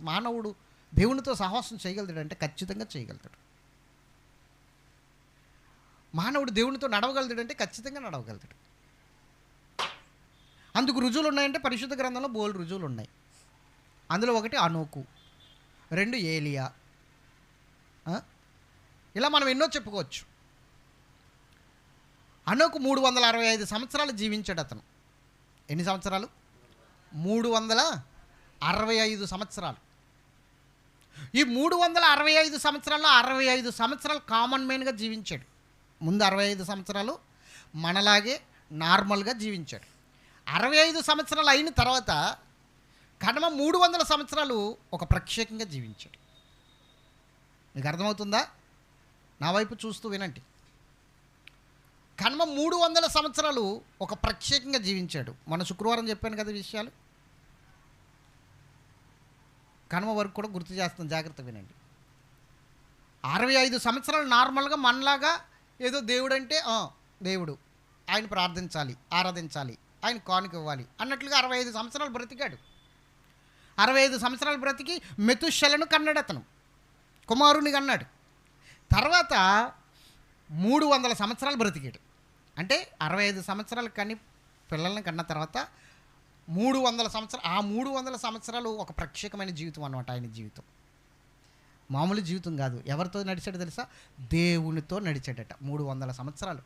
మానవుడు దేవునితో సహవాసం చేయగలుగుతాడు అంటే ఖచ్చితంగా చేయగలుగుతాడు. మానవుడు దేవునితో నడవగలుగుతాడు అంటే ఖచ్చితంగా నడవగలుగుతాడు. అందుకు రుజువులు ఉన్నాయంటే పరిశుద్ధ గ్రంథంలో బోల్ రుజువులు ఉన్నాయి. అందులో ఒకటి అనోకు రెండు ఏలియా. ఆ? ఇలా మనం ఎన్నో చెప్పుకోవచ్చు. అనోకు మూడు వందల అరవై ఐదు సంవత్సరాలు జీవించాడు అతను. ఎన్ని సంవత్సరాలు? మూడు వందల అరవై ఐదు సంవత్సరాలు. ఈ మూడు వందల అరవై ఐదు సంవత్సరాల్లో అరవై ఐదు సంవత్సరాలు కామన్ మ్యాన్గా జీవించాడు. ముందు అరవై ఐదు సంవత్సరాలు మనలాగే నార్మల్గా జీవించాడు. అరవై ఐదు సంవత్సరాలు అయిన తర్వాత కడమ మూడు వందల సంవత్సరాలు ఒక ప్రత్యేకంగా జీవించాడు. మీకు అర్థమవుతుందా? నా వైపు చూస్తూ వినండి. కనుమ మూడు వందల సంవత్సరాలు ఒక ప్రత్యేకంగా జీవించాడు. మన శుక్రవారం చెప్పాను కదా విషయాలు. కనుమ వరకు కూడా గుర్తు చేస్తాం జాగ్రత్త వినండి. అరవై ఐదు సంవత్సరాలు నార్మల్గా మనలాగా ఏదో దేవుడు అంటే దేవుడు. ఆయన ప్రార్థించాలి ఆరాధించాలి ఆయన కానుక ఇవ్వాలి అన్నట్లుగా అరవై ఐదు సంవత్సరాలు బ్రతికాడు. అరవై ఐదు సంవత్సరాలు బ్రతికి మెతుశలను కన్నాడు అతను కుమారుని కన్నాడు. తర్వాత మూడు వందల సంవత్సరాలు బ్రతికాడు. అంటే అరవై ఐదు సంవత్సరాలు కని పిల్లల్ని కన్న తర్వాత మూడు వందల సంవత్సరాలు ఆ మూడు వందల సంవత్సరాలు ఒక ప్రత్యేకమైన జీవితం అనమాట ఆయన జీవితం. మామూలు జీవితం కాదు. ఎవరితో నడిచాడు తెలుసా? దేవునితో నడిచాడట మూడు వందల సంవత్సరాలు.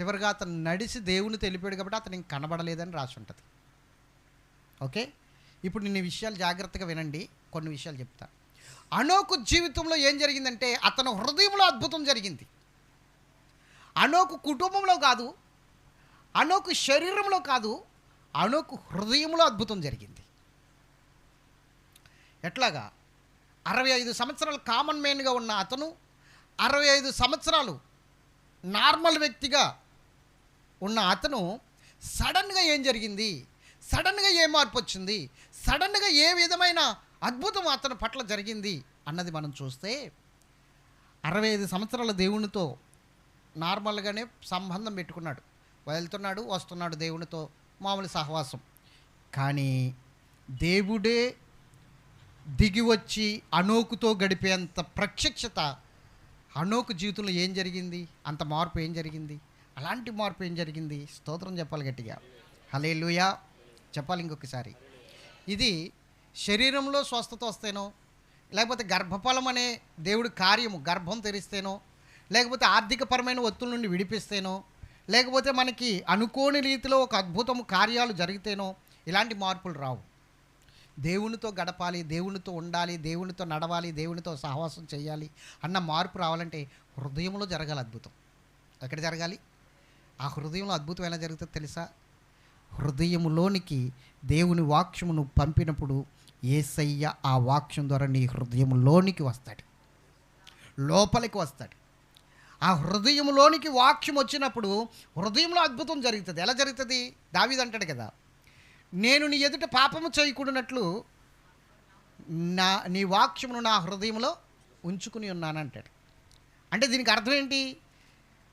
చివరిగా అతను నడిచి దేవుని తెలిపాడు కాబట్టి అతను కనబడలేదని రాసి ఉంటుంది. ఓకే? ఇప్పుడు నేను విషయాలు జాగ్రత్తగా వినండి. కొన్ని విషయాలు చెప్తా. అనోకు జీవితంలో ఏం జరిగిందంటే అతను హృదయంలో అద్భుతం జరిగింది. అనోకు కుటుంబంలో కాదు అణుకు శరీరంలో కాదు అణుకు హృదయంలో అద్భుతం జరిగింది. ఎట్లాగా? అరవై ఐదు సంవత్సరాలు కామన్ మ్యాన్గా ఉన్న అతను అరవై ఐదు సంవత్సరాలు నార్మల్ వ్యక్తిగా ఉన్న అతను సడన్గా ఏం జరిగింది? సడన్గా ఏ మార్పు వచ్చింది? సడన్గా ఏ విధమైన అద్భుతం అతని పట్ల జరిగింది అన్నది మనం చూస్తే అరవై ఐదు సంవత్సరాల దేవునితో నార్మల్గానే సంబంధం పెట్టుకున్నాడు. వెళ్తున్నాడు వస్తున్నాడు దేవునితో మామూలు సహవాసం. కానీ దేవుడే దిగి వచ్చి అనోకుతో గడిపేంత ప్రత్యక్షత అనోకు జీవితంలో ఏం జరిగింది? అంత మార్పు ఏం జరిగింది? అలాంటి మార్పు ఏం జరిగింది? స్తోత్రం చెప్పాలి గట్టిగా. హలే లూయా చెప్పాలి ఇంకొకసారి. ఇది శరీరంలో స్వస్థత వస్తేనో లేకపోతే గర్భఫలం అనే దేవుడి కార్యము గర్భం తెరిస్తేనో లేకపోతే ఆర్థికపరమైన ఒత్తుల నుండి విడిపిస్తేనో లేకపోతే మనకి అనుకోని రీతిలో ఒక అద్భుతము కార్యాలు జరిగితేనో ఇలాంటి మార్పులు రావు. దేవునితో గడపాలి దేవునితో ఉండాలి దేవునితో నడవాలి దేవునితో సహవాసం చేయాలి అన్న మార్పు రావాలంటే హృదయంలో జరగాలి అద్భుతం. ఎక్కడ జరగాలి? ఆ హృదయంలో అద్భుతం ఎలా జరుగుతుందో తెలుసా? హృదయములోనికి దేవుని వాక్యమును పంపినప్పుడు ఏసయ్య ఆ వాక్యం ద్వారా నీ హృదయంలోనికి వస్తాడు. లోపలికి వస్తాడు. ఆ హృదయంలోనికి వాక్యం వచ్చినప్పుడు హృదయంలో అద్భుతం జరుగుతుంది. ఎలా జరుగుతుంది? దావీదంటాడు కదా నేను నీ ఎదుట పాపము చేయకూడనట్లు నా నీ వాక్యమును నా హృదయంలో ఉంచుకుని ఉన్నానంటాడు అంటే దీనికి అర్థం ఏంటి?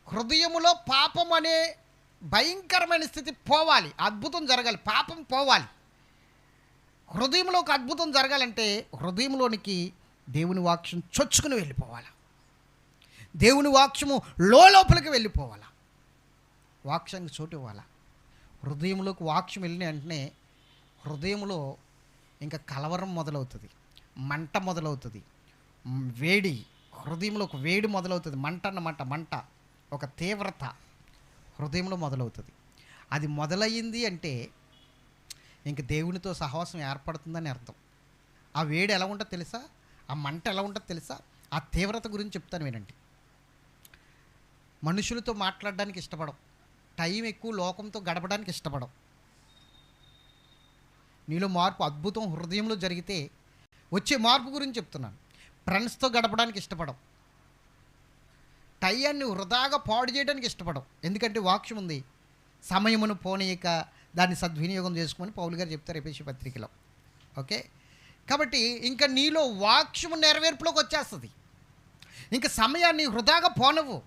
హృదయములో పాపం అనే భయంకరమైన స్థితి పోవాలి అద్భుతం జరగాలి పాపం పోవాలి. హృదయంలో ఒక అద్భుతం జరగాలంటే హృదయంలోనికి దేవుని వాక్యం చొచ్చుకుని వెళ్ళిపోవాలి. దేవుని వాక్యము లోపలికి వెళ్ళిపోవాలా? వాక్యానికి చోటు ఇవ్వాలా? హృదయంలోకి వాక్యం వెళ్ళిన వెంటనే హృదయంలో ఇంకా కలవరం మొదలవుతుంది. మంట మొదలవుతుంది. వేడి హృదయంలో ఒక వేడి మొదలవుతుంది. మంట అన్నమాట మంట. ఒక తీవ్రత హృదయంలో మొదలవుతుంది. అది మొదలయ్యింది అంటే ఇంక దేవునితో సహవాసం ఏర్పడుతుందని అర్థం. ఆ వేడి ఎలా ఉంటుందో తెలుసా? ఆ మంట ఎలా ఉంటుందో తెలుసా? ఆ తీవ్రత గురించి చెప్తాను వినండి. మనుషులతో మాట్లాడడానికి ఇష్టపడం టైం ఎక్కువ లోకంతో గడపడానికి ఇష్టపడం నీలో మార్పు అద్భుతం హృదయంలో జరిగితే వచ్చే మార్పు గురించి చెప్తున్నాను. ఫ్రెండ్స్తో గడపడానికి ఇష్టపడం టైయాన్ని వృధాగా పాడు చేయడానికి ఇష్టపడం ఎందుకంటే వాక్యం ఉంది సమయమును పోనీయక దాన్ని సద్వినియోగం చేసుకోమని పౌలు గారు చెప్తారు ఎపిసి పత్రికలో. ఓకే? కాబట్టి ఇంకా నీలో వాక్యము నెరవేర్పులోకి వచ్చేస్తుంది. ఇంకా సమయాన్ని వృధాగా పోనవు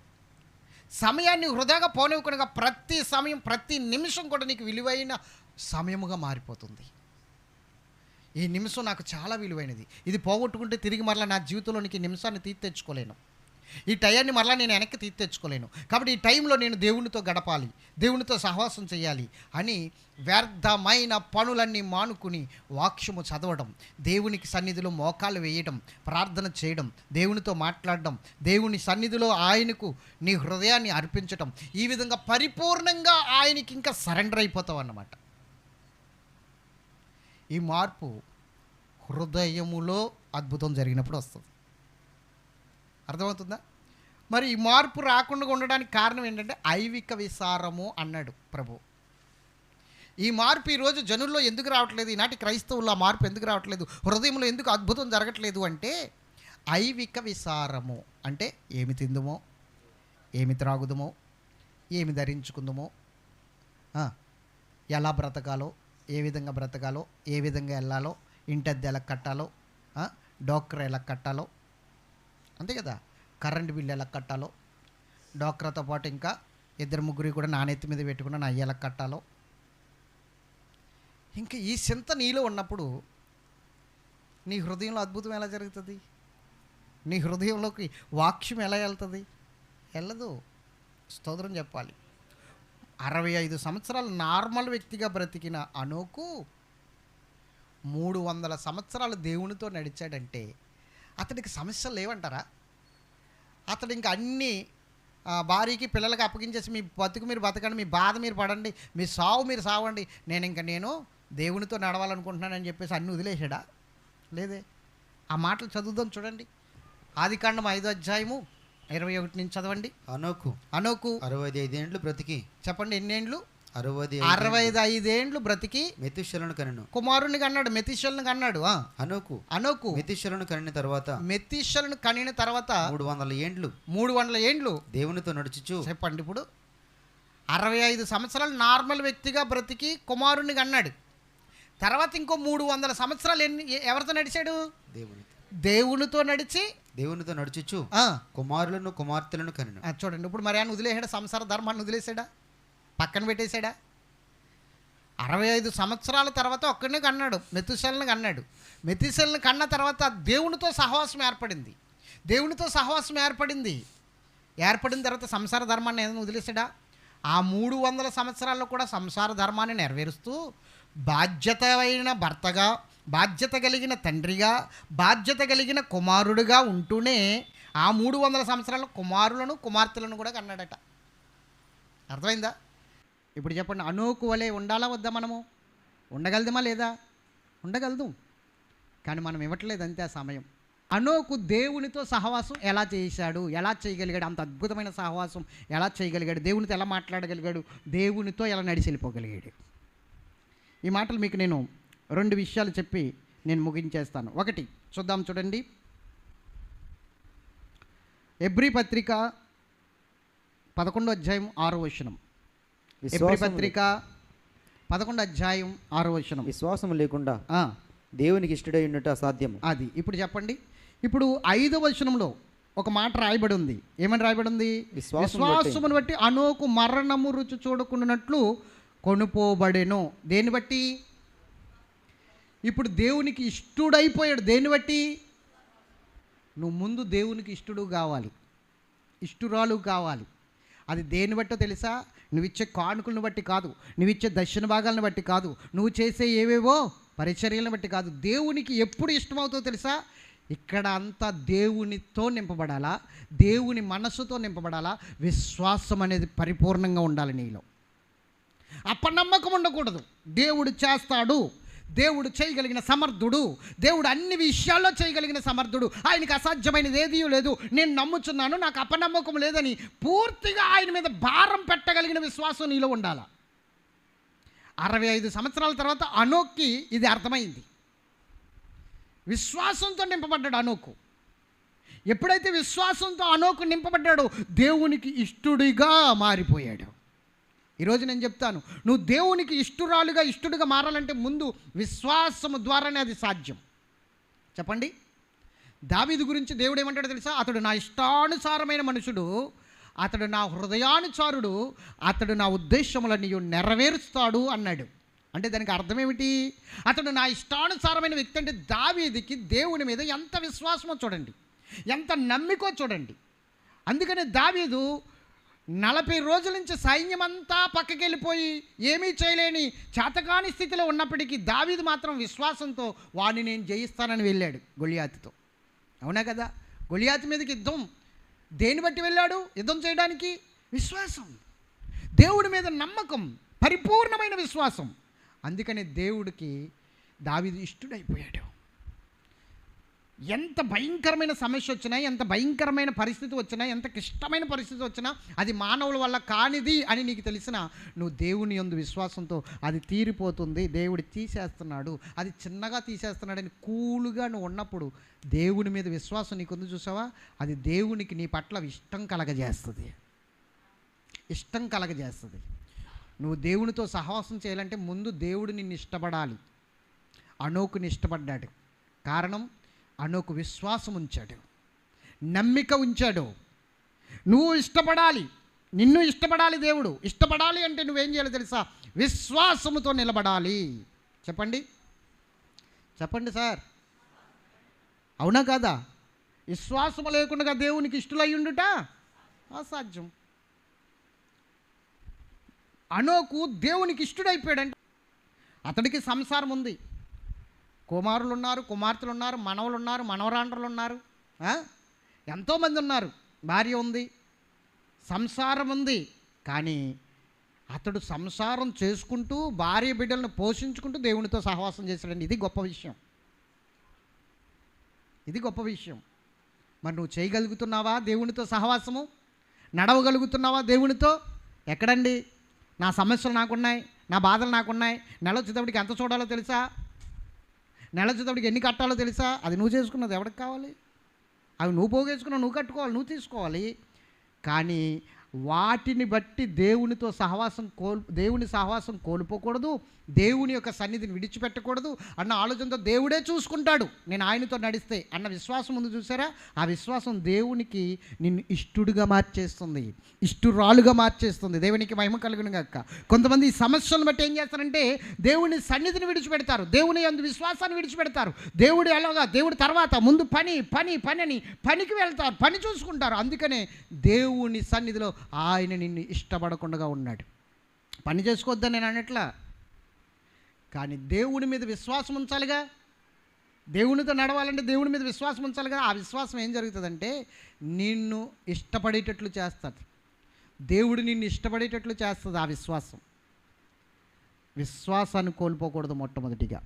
సమయాన్ని వృధాగా పోనివ్వకుండా ప్రతి సమయం ప్రతి నిమిషం కూడా నీకు విలువైన సమయముగా మారిపోతుంది. ఈ నిమిషం నాకు చాలా విలువైనది. ఇది పోగొట్టుకుంటే తిరిగి మరలా నా జీవితంలోనికి నిమిషాన్ని తీర్తెచ్చుకోలేను ఈ టయాన్ని మరలా నేను వెనక్కి తీర్ తెచ్చుకోలేను. కాబట్టి ఈ టైంలో నేను దేవునితో గడపాలి దేవునితో సహవాసం చేయాలి అని వ్యర్థమైన పనులన్నీ మానుకుని వాక్యము చదవడం దేవునికి సన్నిధిలో మోకాలు వేయడం ప్రార్థన చేయడం దేవునితో మాట్లాడడం దేవుని సన్నిధిలో ఆయనకు నీ హృదయాన్ని అర్పించటం ఈ విధంగా పరిపూర్ణంగా ఆయనకి ఇంకా సరెండర్ అయిపోతావు అన్నమాట. ఈ మార్పు హృదయములో అద్భుతం జరిగినప్పుడు వస్తుంది. అర్థమవుతుందా? మరి ఈ మార్పు రాకుండా ఉండడానికి కారణం ఏంటంటే ఐవిక విసారము అన్నాడు ప్రభు. ఈ మార్పు ఈరోజు జనుల్లో ఎందుకు రావట్లేదు? ఈనాటి క్రైస్తవుల్లో ఆ మార్పు ఎందుకు రావట్లేదు? హృదయంలో ఎందుకు అద్భుతం జరగట్లేదు అంటే ఐవిక విసారము అంటే ఏమి తిందుమో ఏమి త్రాగుదమో ఏమి ధరించుకుందుమో ఎలా బ్రతకాలో ఏ విధంగా బ్రతకాలో ఏ విధంగా వెళ్ళాలో ఇంటద్దె ఎలా కట్టాలో డాక్టర్ ఎలా కట్టాలో అంతే కదా? కరెంట్ బిల్ ఎలా కట్టాలో? డాక్టర్తో పాటు ఇంకా ఇద్దరు ముగ్గురికి కూడా నాణ్యత మీద పెట్టుకున్న నా ఎలా కట్టాలో? ఇంకా ఈ చింత నీలో ఉన్నప్పుడు నీ హృదయంలో అద్భుతం ఎలా జరుగుతుంది? నీ హృదయంలోకి వాక్యం ఎలా వెళ్తుంది? వెళ్ళదు. స్తోత్రం చెప్పాలి. అరవై ఐదు సంవత్సరాలు నార్మల్ వ్యక్తిగా బ్రతికిన అనుకు మూడు వందల సంవత్సరాలు దేవునితో నడిచాడంటే అతనికి సమస్యలు లేవంటారా? అతడు ఇంకా అన్ని భార్యకి పిల్లలకి అప్పగించేసి మీ బతుకు మీరు బతకండి మీ బాధ మీరు పడండి మీ సావు మీరు సావండి నేను ఇంకా నేను దేవునితో నడవాలనుకుంటున్నానని చెప్పేసి అన్ని వదిలేసాడా లేదే. ఆ మాటలు చదువుదాం చూడండి. ఆదికాండం ఐదో అధ్యాయము ఇరవై ఒకటి నుంచి చదవండి. అనోకు అనోకు అరవై ఐదేండ్లు బ్రతికి. చెప్పండి ఎన్నేండ్లు? అరవై అరవై ఐదు ఐదేండ్లు బ్రతికి మెతుశలను కనెను. కుమారుని కన్నాడు మెతిషల్ని కన్నాడు. అనోకు అనోకు మెతుశలను కనిన తర్వాత మెతిషల్ని కనిన తర్వాత మూడు వందల ఏండ్లు. మూడు వందల ఏండ్లు. దేవునితో నడుచుచు. చెప్పండి ఇప్పుడు. అరవై ఐదు సంవత్సరాలు నార్మల్ వ్యక్తిగా బ్రతికి కుమారుణ్ణి కన్నాడు. తర్వాత ఇంకో మూడు వందల సంవత్సరాలు ఎన్ని ఎవరితో నడిచాడు? దేవునితో. దేవునితో నడిచి దేవునితో నడుచుచు. ఆ, కుమారులను కుమార్తెలను కనెను. చూడండి ఇప్పుడు మరి ఆయన వదిలేసాడా సంసార ధర్మాన్ని వదిలేసాడా పక్కన పెట్టేశాడా? అరవై ఐదు సంవత్సరాల తర్వాత ఒక్కడిని కన్నాడు మెతుశల్ని కన్నాడు. మెతుశల్ని కన్న తర్వాత దేవునితో సహవాసం ఏర్పడింది. దేవునితో సహవాసం ఏర్పడింది. ఏర్పడిన తర్వాత సంసార ధర్మాన్ని ఏదైనా వదిలేసాడా ఆ మూడు వందల సంవత్సరాల్లో కూడా సంసార ధర్మాన్ని నెరవేరుస్తూ బాధ్యత అయిన భర్తగా బాధ్యత కలిగిన తండ్రిగా బాధ్యత కలిగిన కుమారుడుగా ఉంటూనే ఆ మూడు వందల సంవత్సరాల కుమారులను కుమార్తెలను కూడా కన్నాడట. అర్థమైందా? ఇప్పుడు చెప్పండి అనూకు వలె ఉండాలా వద్దా మనము? ఉండగలదమా లేదా? ఉండగలదు. కానీ మనం ఇవ్వట్లేదు అంతే ఆ సమయం. అనోకు దేవునితో సహవాసం ఎలా చేశాడు? ఎలా చేయగలిగాడు? అంత అద్భుతమైన సహవాసం ఎలా చేయగలిగాడు? దేవునితో ఎలా మాట్లాడగలిగాడు? దేవునితో ఎలా నడిచి వెళ్ళిపోగలిగాడు? ఈ మాటలు మీకు నేను రెండు విషయాలు చెప్పి నేను ముగించేస్తాను. ఒకటి చూద్దాం చూడండి. ఎబ్రి పత్రిక పదకొండో అధ్యాయం ఆరో వచనం. పత్రిక పదకొండు అధ్యాయం ఆరో వచనం. విశ్వాసం లేకుండా దేవునికి ఇష్టడై ఉన్నట్టు అసాధ్యము. అది. ఇప్పుడు చెప్పండి. ఇప్పుడు ఐదో వచనంలో ఒక మాట రాయబడి ఉంది ఏమని రాయబడి ఉంది విశ్వాసమును బట్టి. అనోకు మరణము రుచి చూడకుండానట్లు కొనుపోబడెను. దేన్ని బట్టి? ఇప్పుడు దేవునికి ఇష్టుడైపోయాడు. దేన్ని బట్టి? నువ్వు ముందు దేవునికి ఇష్టడు కావాలి. ఇష్టురాలు కావాలి. అది దేన్ని బట్టో తెలుసా? నువ్వు ఇచ్చే కానుకలను బట్టి కాదు నువ్వు ఇచ్చే దర్శన భాగాలను బట్టి కాదు నువ్వు చేసే ఏవేవో పరిచర్యలను బట్టి కాదు. దేవునికి ఎప్పుడు ఇష్టమవుతుందో తెలుసా? ఇక్కడ అంతా దేవునితో నింపబడాలా? దేవుని మనస్సుతో నింపబడాలా? విశ్వాసం అనేది పరిపూర్ణంగా ఉండాలి నీలో. అప్పనమ్మకం ఉండకూడదు. దేవుడు చేస్తాడు. దేవుడు చేయగలిగిన సమర్థుడు. దేవుడు అన్ని విషయాల్లో చేయగలిగిన సమర్థుడు. ఆయనకి అసాధ్యమైనది ఏదీ లేదు. నేను నమ్ముచున్నాను నాకు అపనమ్మకం లేదని పూర్తిగా ఆయన మీద భారం పెట్టగలిగిన విశ్వాసం నీలో ఉండాల. అరవై ఐదు సంవత్సరాల తర్వాత అనోక్కి ఇది అర్థమైంది. విశ్వాసంతో నింపబడ్డాడు అనోకు ఎప్పుడైతే విశ్వాసంతో అనోకు నింపబడ్డాడో దేవునికి ఇష్టుడిగా మారిపోయాడు. ఈరోజు నేను చెప్తాను నువ్వు దేవునికి ఇష్టురాలుగా ఇష్టుడిగా మారాలంటే ముందు విశ్వాసము ద్వారానే అది సాధ్యం. చెప్పండి. దావీదు గురించి దేవుడు ఏమంటాడో తెలుసా? అతడు నా ఇష్టానుసారమైన మనుషుడు అతడు నా హృదయానుచారుడు అతడు నా ఉద్దేశములన్నీ నెరవేరుస్తాడు అన్నాడు. అంటే దానికి అర్థం ఏమిటి? అతడు నా ఇష్టానుసారమైన వ్యక్తి అంటే దావీదికి దేవుని మీద ఎంత విశ్వాసమో చూడండి. ఎంత నమ్మికో చూడండి. అందుకనే దావీదు నలభై రోజుల నుంచి సైన్యమంతా పక్కకెళ్ళిపోయి ఏమీ చేయలేని చేతకాని స్థితిలో ఉన్నప్పటికీ దావీదు మాత్రం విశ్వాసంతో వాడిని నేను జయిస్తానని వెళ్ళాడు గొలియాతితో. అవునా కదా? గొలియాతి మీదకి యుద్ధం. దేని బట్టి వెళ్ళాడు? యుద్ధం చేయడానికి విశ్వాసం. దేవుడి మీద నమ్మకం పరిపూర్ణమైన విశ్వాసం. అందుకనే దేవుడికి దావీదు ఇష్టడైపోయాడు. ఎంత భయంకరమైన సమస్య వచ్చినా ఎంత భయంకరమైన పరిస్థితి వచ్చినా ఎంత క్లిష్టమైన పరిస్థితి వచ్చినా అది మానవుల వల్ల కానిది అని నీకు తెలిసిన నువ్వు దేవుని యందు విశ్వాసంతో అది తీరిపోతుంది దేవుడు తీసేస్తున్నాడు అది చిన్నగా తీసేస్తున్నాడని కూలుగా నువ్వు ఉన్నప్పుడు దేవుని మీద విశ్వాసం నీకుంది చూసావా? అది దేవునికి నీ పట్ల ఇష్టం కలగజేస్తుంది. ఇష్టం కలగజేస్తుంది. నువ్వు దేవునితో సహవాసం చేయాలంటే ముందు దేవుడు నిన్ను ఇష్టపడాలి. అనోకుని ఇష్టపడ్డాడు. కారణం అనోకు విశ్వాసం ఉంచాడు. నమ్మిక ఉంచాడు. నువ్వు ఇష్టపడాలి. నిన్ను ఇష్టపడాలి దేవుడు. ఇష్టపడాలి అంటే నువ్వేం చేయాలి తెలుసా? విశ్వాసముతో నిలబడాలి. చెప్పండి. చెప్పండి సార్. అవునా కాదా? విశ్వాసము లేకుండా దేవునికి ఇష్టలై ఉండుట అసాధ్యం. అనోకు దేవునికి ఇష్టడైపోయాడంటే. అతడికి సంసారం ఉంది. కుమారులు ఉన్నారు కుమార్తెలు ఉన్నారు మనవలు ఉన్నారు మనవరాండ్రులు ఉన్నారు ఎంతోమంది ఉన్నారు భార్య ఉంది సంసారం ఉంది. కానీ అతడు సంసారం చేసుకుంటూ భార్య బిడ్డలను పోషించుకుంటూ దేవునితో సహవాసం చేశాడండి. ఇది గొప్ప విషయం. ఇది గొప్ప విషయం. మరి నువ్వు చేయగలుగుతున్నావా దేవునితో సహవాసము? నడవగలుగుతున్నావా దేవునితో? ఎక్కడండి? నా సమస్యలు నాకున్నాయి నా బాధలు నాకున్నాయి. నెల వచ్చేటప్పటికి ఎంత చూడాలో తెలుసా? నెల వచ్చేటప్పటికి ఎన్ని కట్టాలో తెలుసా? అది నువ్వు చేసుకున్నది ఎవరికి కావాలి? అవి నువ్వు పోగేసుకున్నావు నువ్వు కట్టుకోవాలి నువ్వు తీసుకోవాలి. కానీ వాటిని బట్టి దేవునితో సహవాసం కోల్ దేవుని సహవాసం కోల్పోకూడదు దేవుని యొక్క సన్నిధిని విడిచిపెట్టకూడదు అన్న ఆలోచనతో దేవుడే చూసుకుంటాడు. నేను ఆయనతో నడిస్తే అన్న విశ్వాసం ముందు చూసారా? ఆ విశ్వాసం దేవునికి నిన్ను ఇష్టుడుగా మార్చేస్తుంది ఇష్టురాలుగా మార్చేస్తుంది. దేవునికి మహిమ కలుగును గక్క కొంతమంది ఈ సమస్యలను బట్టి ఏం చేస్తారంటే దేవుని సన్నిధిని విడిచిపెడతారు. దేవుని అందు విశ్వాసాన్ని విడిచిపెడతారు. దేవుడు ఎలాగా? దేవుడు తర్వాత ముందు పని పని పని అని పనికి వెళ్తారు పని చూసుకుంటారు. అందుకనే దేవుని సన్నిధిలో ఆయన నిన్ను ఇష్టపడకుండా ఉన్నాడు. పని చేసుకోవద్దని నేను అనట్లా కానీ దేవుని మీద విశ్వాసం ఉంచాలిగా? దేవునితో నడవాలంటే దేవుని మీద విశ్వాసం ఉంచాలి కదా ఆ విశ్వాసం ఏం జరుగుతుందంటే నిన్ను ఇష్టపడేటట్లు చేస్తుంది. దేవుడు నిన్ను ఇష్టపడేటట్లు చేస్తుంది ఆ విశ్వాసం. విశ్వాసాన్ని కోల్పోకూడదు మొట్టమొదటిగా.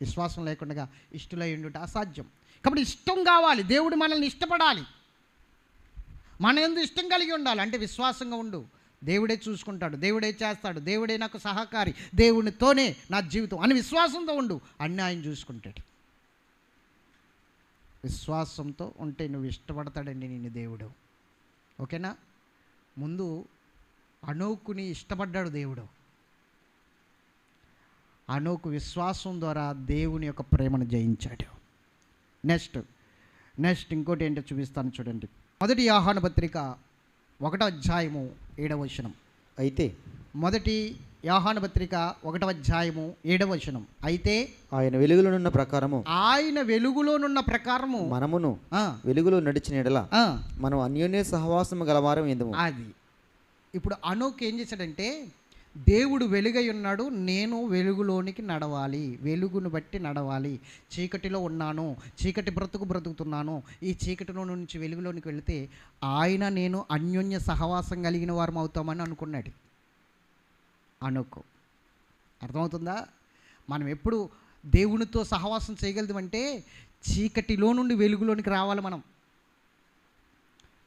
విశ్వాసం లేకుండా ఇష్టలై ఉండుట అసాధ్యం. కాబట్టి ఇష్టం కావాలి. దేవుడు మనల్ని ఇష్టపడాలి. మన ఎందు ఇష్టం కలిగి ఉండాలి. అంటే విశ్వాసంగా ఉండు. దేవుడే చూసుకుంటాడు. దేవుడే చేస్తాడు. దేవుడే నాకు సహకారి. దేవునితోనే నా జీవితం అని విశ్వాసంతో ఉండు. అన్నీ ఆయన చూసుకుంటాడు. విశ్వాసంతో ఉంటే నువ్వు ఇష్టపడతాడండి నిన్ను దేవుడు. ఓకేనా? ముందు అనోకుని ఇష్టపడ్డాడు దేవుడు. అనోకు విశ్వాసం ద్వారా దేవుని యొక్క ప్రేమను జయించాడు. నెక్స్ట్ నెక్స్ట్ ఇంకోటి ఏంటో చూపిస్తాను చూడండి. మొదటి ఆహ్వాన పత్రిక ఒకటో అధ్యాయము ఏడవ వచనం. అయితే మొదటి యాహాన పత్రిక ఒకటవ అధ్యాయము ఏడవ వచనం. అయితే ఆయన వెలుగులోనున్న ప్రకారము ఆయన వెలుగులోనున్న ప్రకారము మనమును వెలుగులో నడిచిన ఎడల మనం అన్యోన్య సహవాసము గలవారం ఎందుము? అది. ఇప్పుడు అనోక్ ఏం చేశాడంటే దేవుడు వెలుగై ఉన్నాడు నేను వెలుగులోనికి నడవాలి వెలుగును బట్టి నడవాలి. చీకటిలో ఉన్నాను చీకటి బ్రతుకు బ్రతుకుతున్నాను. ఈ చీకటిలో నుంచి వెలుగులోనికి వెళితే ఆయన నేను అన్యోన్య సహవాసం కలిగిన వారం అవుతామని అనుకున్నాడు. అనుకో. అర్థమవుతుందా? మనం ఎప్పుడు దేవునితో సహవాసం చేయగలదంటే చీకటిలో నుండి వెలుగులోనికి రావాలి మనం.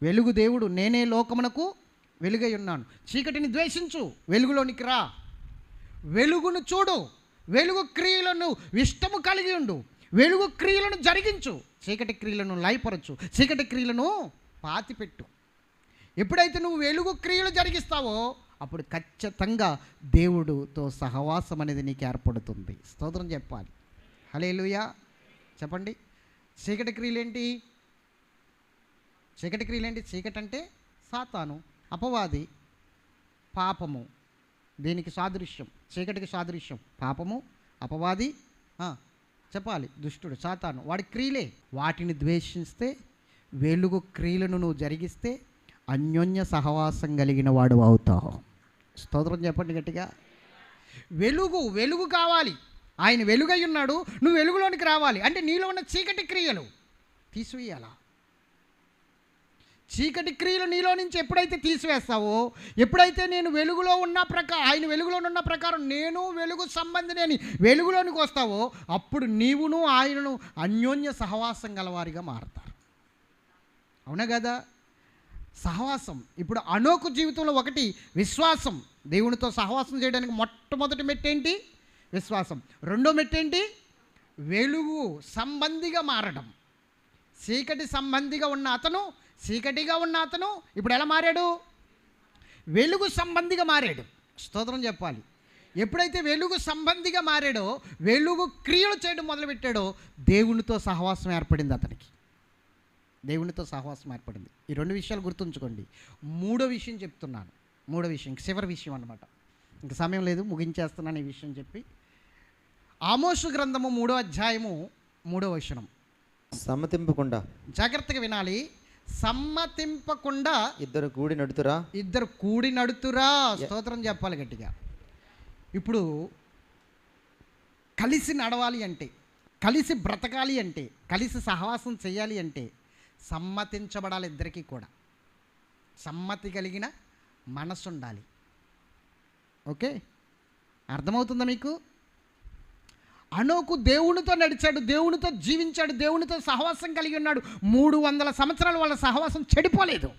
వెలుగు దేవుడు నేనే లోకమునకు వెలుగై ఉన్నాను చీకటిని ద్వేషించు వెలుగులోనికి రా. వెలుగును చూడు వెలుగు క్రియలను ఇష్టము కలిగి ఉండు. వెలుగు క్రియలను జరిగించు చీకటి క్రియలను లయపరచు చీకటి క్రియలను పాతిపెట్టు. ఎప్పుడైతే నువ్వు వెలుగు క్రియలు జరిగిస్తావో అప్పుడు ఖచ్చితంగా దేవుడుతో సహవాసం అనేది నీకు ఏర్పడుతుంది. స్తోత్రం చెప్పాలి. హలేలుయా చెప్పండి. చీకటి క్రియలేంటి? చీకటి క్రియలేంటి? చీకటి అంటే సాతాను. అపవాది పాపము. దీనికి సాదృశ్యం చీకటికి సాదృశ్యం. పాపము అపవాది చెప్పాలి దుష్టుడు సాతాను. వాడి క్రియలే. వాటిని ద్వేషిస్తే వెలుగు క్రియలను నువ్వు జరిగిస్తే అన్యోన్య సహవాసం కలిగిన వాడు అవుతావు. స్తోత్రం చెప్పండి గట్టిగా. వెలుగు వెలుగు కావాలి. ఆయన వెలుగై ఉన్నాడు నువ్వు వెలుగులోనికి రావాలి. అంటే నీలో ఉన్న చీకటి క్రియలు తీసివేయాలా? చీకటి క్రియలు నీలో నుంచి ఎప్పుడైతే తీసివేస్తావో ఎప్పుడైతే నేను వెలుగులో ఉన్న ప్రకారం ఆయన వెలుగులో ఉన్న ప్రకారం నేను వెలుగు సంబంధిని అని వెలుగులోనికి వస్తావో అప్పుడు నీవును ఆయనను అన్యోన్య సహవాసం గలవారిగా మారతారు. అవునా కదా? సహవాసం. ఇప్పుడు అనోకు జీవితంలో ఒకటి విశ్వాసం. దేవునితో సహవాసం చేయడానికి మొట్టమొదటి మెట్టేంటి? విశ్వాసం. రెండో మెట్టేంటి? వెలుగు సంబంధిగా మారడం. చీకటి సంబంధిగా ఉన్న అతను చీకటిగా ఉన్న అతను ఇప్పుడు ఎలా మారాడు? వెలుగు సంబంధిగా మారాడు. స్తోత్రం చెప్పాలి. ఎప్పుడైతే వెలుగు సంబంధిగా మారాడో వెలుగు క్రియలు చేయడం మొదలుపెట్టాడో దేవునితో సహవాసం ఏర్పడింది అతనికి. దేవునితో సహవాసం ఏర్పడింది. ఈ రెండు విషయాలు గుర్తుంచుకోండి. మూడో విషయం చెప్తున్నాను. మూడో విషయం చివరి విషయం అనమాట ఇంక సమయం లేదు ముగించేస్తున్నాను ఈ విషయం చెప్పి. ఆమోసు గ్రంథము మూడో అధ్యాయము మూడో వచనం. సమ్మతింపకుండా జాగ్రత్తగా వినాలి. సమ్మతింపకుండా ఇద్దరు కూడి నడుతురా? ఇద్దరు కూడి నడుతురా. స్తోత్రం చెప్పాలి గట్టిగా. ఇప్పుడు కలిసి నడవాలి అంటే కలిసి బ్రతకాలి అంటే కలిసి సహవాసం చేయాలి అంటే సమ్మతించబడాలి ఇద్దరికీ కూడా. సమ్మతి కలిగిన మనసు ఉండాలి ఓకే? అర్థమవుతుందా మీకు? అనోకు దేవునితో నడిచాడు దేవునితో జీవించాడు దేవునితో సహవాసం కలిగి ఉన్నాడు. మూడు వందల సంవత్సరాలు వాళ్ళ సహవాసం చెడిపోలేదు.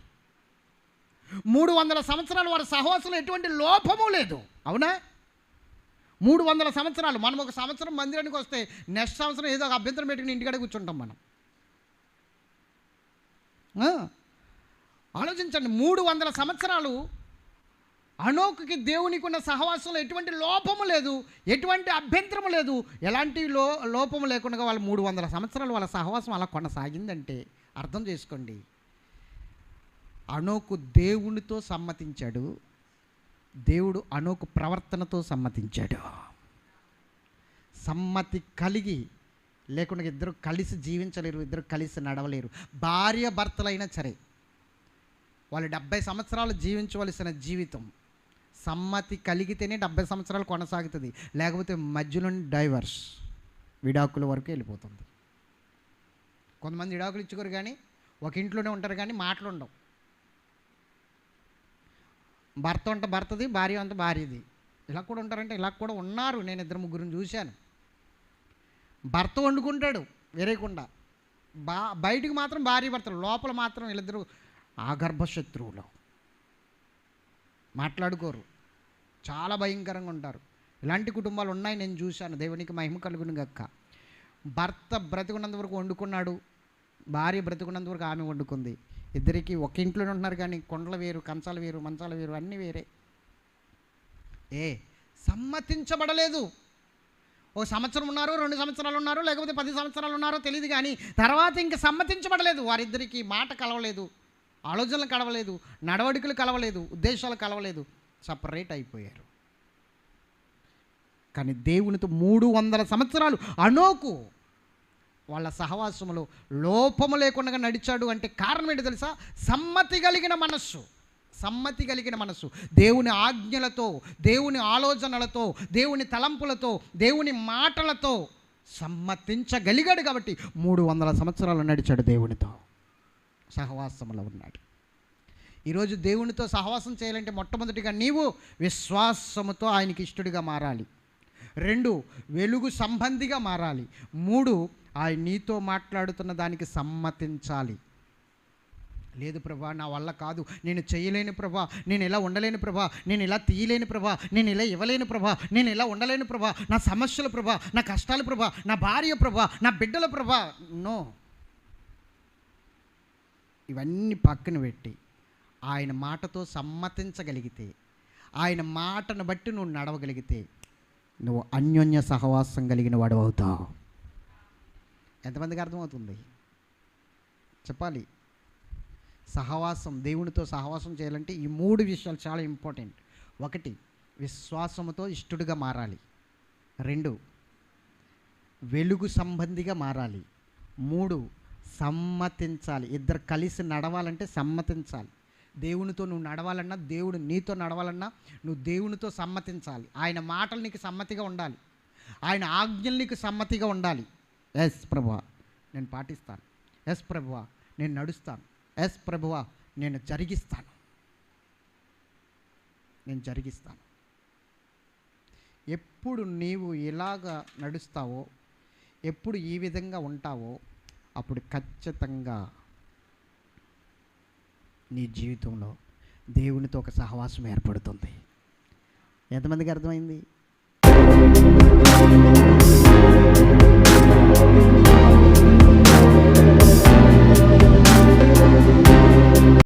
మూడు వందల సంవత్సరాలు వారి సహవాసంలో ఎటువంటి లోపము లేదు. అవునా? మూడు వందల సంవత్సరాలు. మనం ఒక సంవత్సరం మందిరానికి వస్తే నెక్స్ట్ సంవత్సరం ఏదో ఒక అభ్యంతరం పెట్టుకుని ఇంటికాడ కూర్చుంటాం మనం. ఆలోచించండి. మూడు వందల సంవత్సరాలు అనోకుకి దేవునికి ఉన్న సహవాసంలో ఎటువంటి లోపము లేదు ఎటువంటి అభ్యంతరము లేదు. ఎలాంటి లో లోపము లేకుండా వాళ్ళు మూడు వందల సంవత్సరాలు వాళ్ళ సహవాసం అలా కొనసాగిందంటే అర్థం చేసుకోండి. అనోకు దేవునితో సమ్మతించాడు దేవుడు అనోకు ప్రవర్తనతో సమ్మతించాడు. సమ్మతి కలిగి లేకుండా ఇద్దరు కలిసి జీవించలేరు ఇద్దరు కలిసి నడవలేరు. భార్య భర్తలైనా సరే వాళ్ళు డెబ్బై సంవత్సరాలు జీవించవలసిన జీవితం సమ్మతి కలిగితేనే డెబ్బై సంవత్సరాలు కొనసాగుతుంది. లేకపోతే మధ్యలో డైవర్స్. విడాకుల వరకు వెళ్ళిపోతుంది. కొంతమంది విడాకులు ఇచ్చుకోరు కానీ ఒక ఇంట్లోనే ఉంటారు కానీ మాటలు ఉండవు భర్త ఉంటే భర్తది భార్య అంత భార్యది. ఇలా కూడా ఉంటారంటే ఇలా కూడా ఉన్నారు. నేను ఇద్దరు ముగ్గురిని చూశాను. భర్త వండుకుంటాడు వేరేకుండా బా బయటికి మాత్రం భార్య భర్తలు లోపల మాత్రం వీళ్ళిద్దరూ ఆగర్భ శత్రువులు మాట్లాడుకోరు. చాలా భయంకరంగా ఉంటారు. ఇలాంటి కుటుంబాలు ఉన్నాయి నేను చూశాను. దేవునికి మహిమ కలుగును గక్క. భర్త బ్రతికున్నంత వరకు వండుకున్నాడు. భార్య బ్రతికున్నంత వరకు ఆమె వండుకుంది. ఇద్దరికి ఒక ఇంట్లోనే ఉంటున్నారు కానీ కొండలు వేరు కంచాలు వేరు మంచాలు వేరు అన్నీ వేరే. ఏ సమ్మతించబడలేదు. ఓ సంవత్సరం ఉన్నారు రెండు సంవత్సరాలు ఉన్నారు లేకపోతే పది సంవత్సరాలు ఉన్నారో తెలియదు కానీ తర్వాత ఇంక సమ్మతించబడలేదు. వారిద్దరికి మాట కలవలేదు. ఆలోచనలు కలవలేదు. నడవడికలు కలవలేదు. ఉద్దేశాలు కలవలేదు. సపరేట్ అయిపోయారు. కానీ దేవునితో మూడు వందల సంవత్సరాలు అనోకు వాళ్ళ సహవాసములో లోపము లేకుండా నడిచాడు అంటే కారణం ఏంటి తెలుసా? సమ్మతి కలిగిన మనస్సు. సమ్మతి కలిగిన మనస్సు. దేవుని ఆజ్ఞలతో దేవుని ఆలోచనలతో దేవుని తలంపులతో దేవుని మాటలతో సమ్మతించగలిగాడు కాబట్టి మూడు వందల సంవత్సరాలు నడిచాడు దేవునితో. సహవాసములో ఉన్నాడు. ఈరోజు దేవునితో సహవాసం చేయాలంటే మొట్టమొదటిగా నీవు విశ్వాసముతో ఆయనకి ఇష్టడిగా మారాలి. రెండు వెలుగు సంబంధిగా మారాలి. మూడు ఆయన నీతో మాట్లాడుతున్న దానికి సమ్మతించాలి. లేదు ప్రభా నా వల్ల కాదు. నేను చేయలేని ప్రభా. నేను ఇలా ఉండలేని ప్రభా. నేను ఇలా తీయలేని ప్రభా. నేను ఇలా ఇవ్వలేని ప్రభా. నేను ఇలా ఉండలేని ప్రభా. నా సమస్యల ప్రభా. నా కష్టాల ప్రభా. నా భార్య ప్రభా. నా బిడ్డల ప్రభా. నో. ఇవన్నీ పక్కన పెట్టి ఆయన మాటతో సమ్మతించగలిగితే ఆయన మాటను బట్టి నువ్వు నడవగలిగితే నువ్వు అన్యోన్య సహవాసం కలిగిన వాడు అవుతావు ఎంతమందికి అర్థమవుతుంది? చెప్పాలి. సహవాసం దేవునితో సహవాసం చేయాలంటే ఈ మూడు విషయాలు చాలా ఇంపార్టెంట్. ఒకటి విశ్వాసముతో ఇష్టడుగా మారాలి. రెండు వెలుగు సంబంధిగా మారాలి. మూడు సమ్మతించాలి. ఇద్దరు కలిసి నడవాలంటే సమ్మతించాలి. దేవునితో నువ్వు నడవాలన్నా దేవుడు నీతో నడవాలన్నా నువ్వు దేవునితో సమ్మతించాలి. ఆయన మాటలు నీకు సమ్మతిగా ఉండాలి. ఆయన ఆజ్ఞలు నీకు సమ్మతిగా ఉండాలి. ఎస్ ప్రభువా నేను పాటిస్తాను. ఎస్ ప్రభువా నేను నడుస్తాను. ఎస్ ప్రభువా నేను జరిగిస్తాను. నేను జరిగిస్తాను. ఎప్పుడు నీవు ఇలాగ నడుస్తావో ఎప్పుడు ఈ విధంగా ఉంటావో అప్పుడు ఖచ్చితంగా నీ జీవితంలో దేవునితో ఒక సహవాసం ఏర్పడుతుంది. ఎంతమందికి అర్థమైంది?